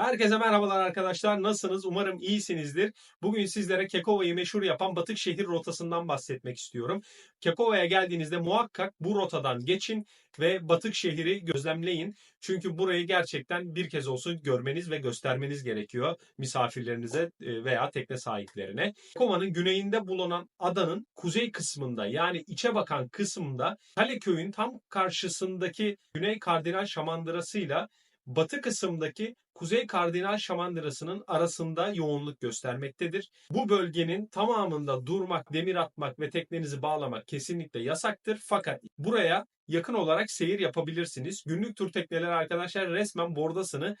Herkese merhabalar arkadaşlar. Nasılsınız? Umarım iyisinizdir. Bugün sizlere Kekova'yı meşhur yapan Batık şehir rotasından bahsetmek istiyorum. Kekova'ya geldiğinizde muhakkak bu rotadan geçin ve Batık şehri gözlemleyin. Çünkü burayı gerçekten bir kez olsun görmeniz ve göstermeniz gerekiyor misafirlerinize e, veya tekne sahiplerine. Kekova'nın güneyinde bulunan adanın kuzey kısmında yani içe bakan kısmında Kaleköy'ün tam karşısındaki Güney Kardinal Şamandırası'yla batı kısımdaki Kuzey Kardinal Şamandırası'nın arasında yoğunluk göstermektedir. Bu bölgenin tamamında durmak, demir atmak ve teknenizi bağlamak kesinlikle yasaktır. Fakat buraya yakın olarak seyir yapabilirsiniz. Günlük tur tekneleri arkadaşlar resmen bordasını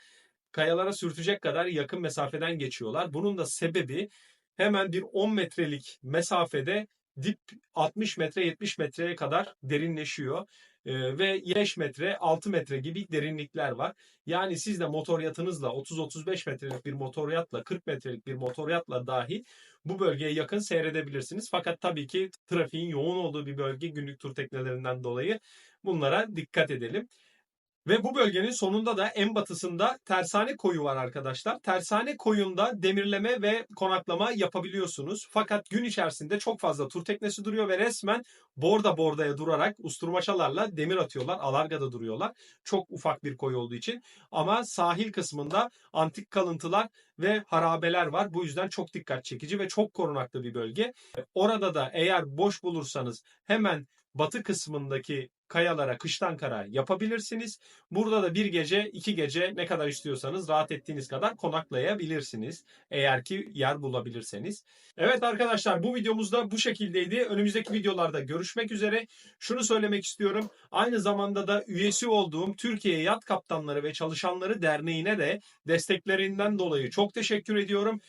kayalara sürtecek kadar yakın mesafeden geçiyorlar. Bunun da sebebi hemen bir 10 metrelik mesafede dip 60 metre 70 metreye kadar derinleşiyor. Ee, ve 5 metre 6 metre gibi derinlikler var. Yani siz de motor yatınızla 30-35 metrelik bir motor yatla 40 metrelik bir motor yatla dahi bu bölgeye yakın seyredebilirsiniz. Fakat tabii ki trafiğin yoğun olduğu bir bölge günlük tur teknelerinden dolayı bunlara dikkat edelim. Ve bu bölgenin sonunda da en batısında Tersane Koyu var arkadaşlar. Tersane Koyu'nda demirleme ve konaklama yapabiliyorsunuz. Fakat gün içerisinde çok fazla tur teknesi duruyor ve resmen borda bordaya durarak usturmaçalarla demir atıyorlar. Alargada duruyorlar. Çok ufak bir koy olduğu için. Ama sahil kısmında antik kalıntılar ve harabeler var. Bu yüzden çok dikkat çekici ve çok korunaklı bir bölge. Orada da eğer boş bulursanız hemen batı kısmındaki kayalara kıştan kara yapabilirsiniz. Burada da bir gece, iki gece ne kadar istiyorsanız rahat ettiğiniz kadar konaklayabilirsiniz. Eğer ki yer bulabilirseniz. Evet arkadaşlar bu videomuzda bu şekildeydi. Önümüzdeki videolarda görüşmek üzere. Şunu söylemek istiyorum. Aynı zamanda da üyesi olduğum Türkiye Yat Kaptanları ve Çalışanları Derneği'ne de desteklerinden dolayı çok teşekkür ediyorum.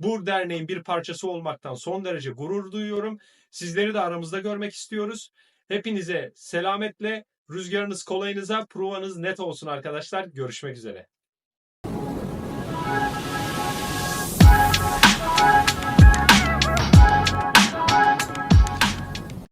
Bu derneğin bir parçası olmaktan son derece gurur duyuyorum. Sizleri de aramızda görmek istiyoruz. Hepinize selametle, rüzgarınız kolayınıza, provanız net olsun arkadaşlar. Görüşmek üzere.